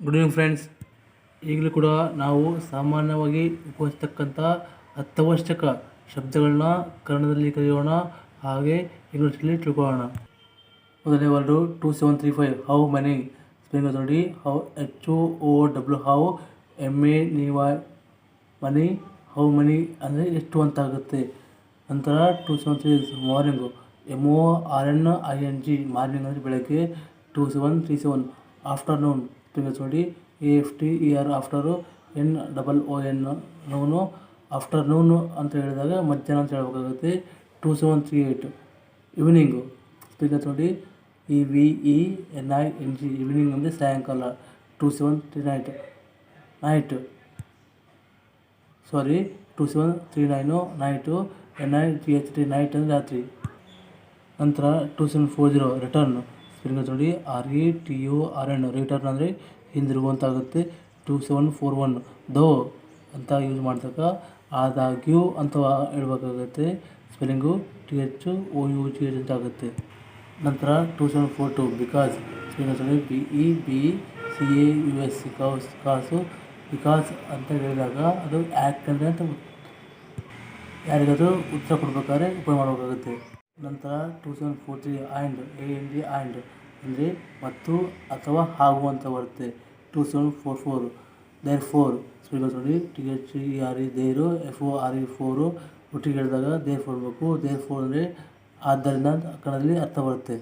Good evening friends ಈಗಲೂ ಕೂಡ ನಾವು ಸಾಮಾನ್ಯವಾಗಿ ಉಪಯೋಗಿಸ್ತಕ್ಕಂಥ ಅತ್ಯವಶ್ಯಕ ಶಬ್ದಗಳನ್ನ ಕನ್ನಡದಲ್ಲಿ ಕಲಿಯೋಣ ಹಾಗೆ ಇಂಗ್ಲೀಷಲ್ಲಿ ತಿಳ್ಕೊಳ್ಳೋಣ. ಮೊದಲನೇ word two seven three five. How many spelling ನೋಡಿ. How H O W how M A N Y many how many ಅಂದರೆ ಎಷ್ಟು ಅಂತ ಆಗುತ್ತೆ. ನಂತರ two seven three morning. M O R N I N G morning ಅಂದರೆ ಬೆಳಗ್ಗೆ two seven three seven. Afternoon ನೋಡಿ A F T, E R after, N double O N noon, afternoon ಅಂತ ಹೇಳಿದಾಗ ಮಧ್ಯಾಹ್ನ ಅಂತ ಹೇಳ್ಬೇಕಾಗುತ್ತೆ. Two seven three eight evening spelling ನೋಡಿ E V E, N I, N G, evening ಅಂದರೆ ಸಾಯಂಕಾಲ. Two seven three night. Night. Sorry, two seven three nine, night, N I, T H T, night ಅಂದರೆ ರಾತ್ರಿ. ನಂತರ two seven four zero, return. Spelling ನೋಡಿ R E T U R N return ಅಂದರೆ ಹಿಂದಿರುಗುವಂತ ಆಗುತ್ತೆ two seven four one ದೋ ಅಂತ use ಮಾಡಿದಾಗ ಆದಾಗ್ಯೂ ಅಂತ ಹೇಳ್ಬೇಕಾಗುತ್ತೆ. Spelling T H O U G H ಅಂತ ಆಗುತ್ತೆ. ನಂತರ two seven four two because spelling B E B C A U S cause cause because ಅಂತ ಹೇಳಿದಾಗ ಅದು ಯಾಕಂದರೆ ಅಂತ ಯಾರಿಗಾದರೂ ಉತ್ತರ ಕೊಡಬೇಕಾದ್ರೆ ಉಪಯೋಗ ಮಾಡಬೇಕಾಗುತ್ತೆ. ನಂತರ two seven four three and A N D and ಅಂದರೆ ಮತ್ತು ಅಥವಾ ಹಾಗೂ ಅಂತ ಬರುತ್ತೆ. Two seven four four therefore speakers ನೋಡಿ T H E R E there F O R E fore ಒಟ್ಟಿಗೆ ಹೇಳಿದಾಗ ದೇರ್ ಫೋರ್ ಬೇಕು. ದೇರ್ ಫೋರ್ ಅಂದರೆ ಆದ್ದರಿಂದ ಕಣದಲ್ಲಿ ಅರ್ಥ ಬರುತ್ತೆ.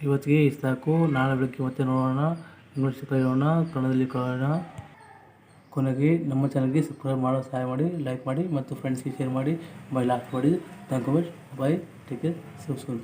ಇವತ್ತಿಗೆ ಇಷ್ಟು ಸಾಕು. ನಾಳೆ ಬೆಳಗ್ಗೆ ಮತ್ತೆ ನೋಡೋಣ. ಇಂಗ್ಲೀಷ್ ಕಲಿಯೋಣ. ಕಣದಲ್ಲಿ ಕಲಿಯೋಣ. ಕೊನೆಗೆ ನಮ್ಮ ಚಾನಲ್ಗೆ ಸಬ್ಸ್ಕ್ರೈಬ್ ಮಾಡೋ, ಸಹಾಯ ಮಾಡಿ ಲೈಕ್ ಮಾಡಿ ಮತ್ತು ಫ್ರೆಂಡ್ಸ್ಗೆ ಶೇರ್ ಮಾಡಿ. ಬೈ ಲಾಸ್ಟ್ ಮಾಡಿ thank you much bye take care soon